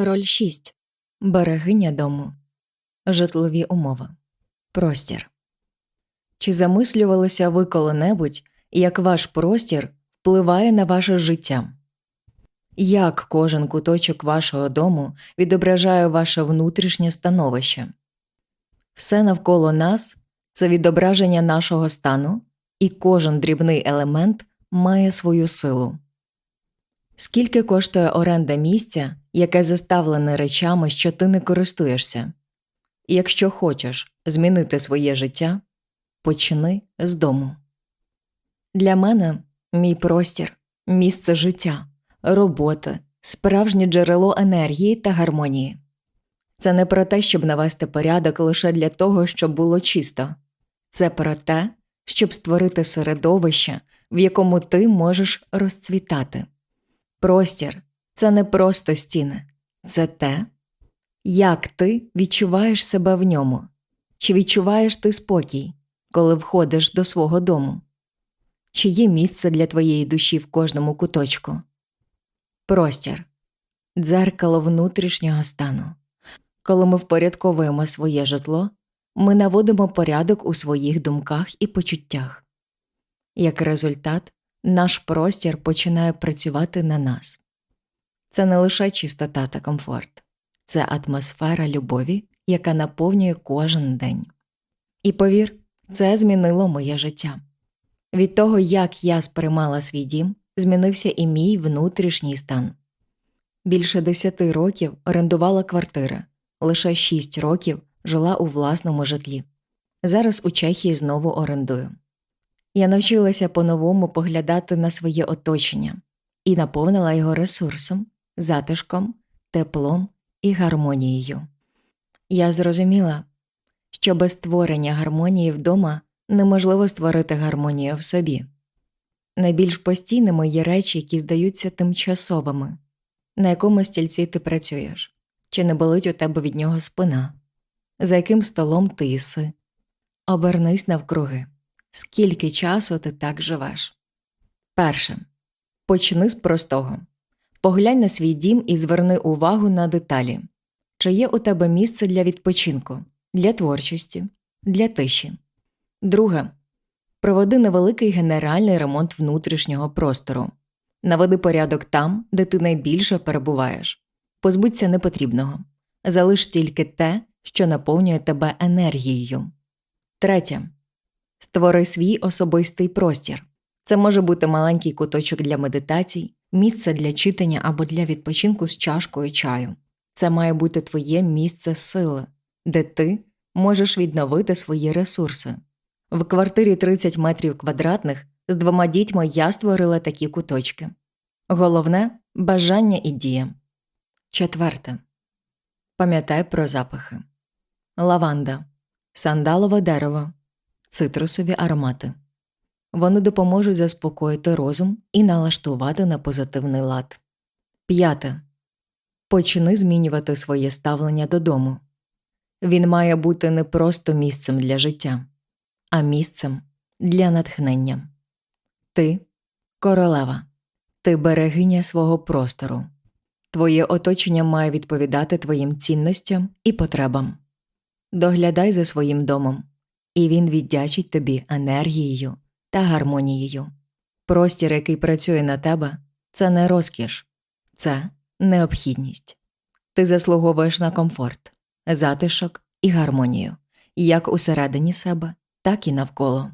Роль 6. Берегиня дому. Житлові умови. Простір. Чи замислювалися ви коли-небудь, як ваш простір впливає на ваше життя? Як кожен куточок вашого дому відображає ваше внутрішнє становище? Все навколо нас це відображення нашого стану, і кожен дрібний елемент має свою силу. Скільки коштує оренда місця, яке заставлене речами, що ти не користуєшся? Якщо хочеш змінити своє життя, почни з дому. Для мене мій простір, місце життя, роботи, справжнє джерело енергії та гармонії. Це не про те, щоб навести порядок лише для того, щоб було чисто. Це про те, щоб створити середовище, в якому ти можеш розцвітати. Простір це не просто стіни, це те, як ти відчуваєш себе в ньому, чи відчуваєш ти спокій, коли входиш до свого дому, чи є місце для твоєї душі в кожному куточку. Простір дзеркало внутрішнього стану. Коли ми впорядковуємо своє житло, ми наводимо порядок у своїх думках і почуттях. Як результат, наш простір починає працювати на нас. Це не лише чистота та комфорт, це атмосфера любові, яка наповнює кожен день. І повір, це змінило моє життя. Від того, як я сприймала свій дім, змінився і мій внутрішній стан. Більше десяти років орендувала квартири, лише шість років жила у власному житлі. Зараз у Чехії знову орендую. Я навчилася по-новому поглядати на своє оточення і наповнила його ресурсом, затишком, теплом і гармонією. Я зрозуміла, що без створення гармонії вдома неможливо створити гармонію в собі. Найбільш постійними є речі, які здаються тимчасовими, на якому стільці ти працюєш, чи не болить у тебе від нього спина, за яким столом ти їси. Обернись навкруги. Скільки часу ти так живеш? Перше. Почни з простого. Поглянь на свій дім і зверни увагу на деталі. Чи є у тебе місце для відпочинку, для творчості, для тиші. Друге. Проведи невеликий генеральний ремонт внутрішнього простору. Наведи порядок там, де ти найбільше перебуваєш. Позбудься непотрібного. Залиш тільки те, що наповнює тебе енергією. Третє. Створи свій особистий простір. Це може бути маленький куточок для медитацій, місце для читання або для відпочинку з чашкою чаю. Це має бути твоє місце сили, де ти можеш відновити свої ресурси. В квартирі 30 метрів квадратних з двома дітьми я створила такі куточки. Головне бажання і дія. Четверте. Пам'ятай про запахи: лаванда, сандалове дерево, цитрусові аромати. Вони допоможуть заспокоїти розум і налаштувати на позитивний лад. П'яте. Почни змінювати своє ставлення додому. Він має бути не просто місцем для життя, а місцем для натхнення. Ти королева, ти берегиня свого простору. Твоє оточення має відповідати твоїм цінностям і потребам. Доглядай за своїм домом, і він віддячить тобі енергією та гармонією. Простір, який працює на тебе, це не розкіш, це необхідність. Ти заслуговуєш на комфорт, затишок і гармонію, як усередині себе, так і навколо.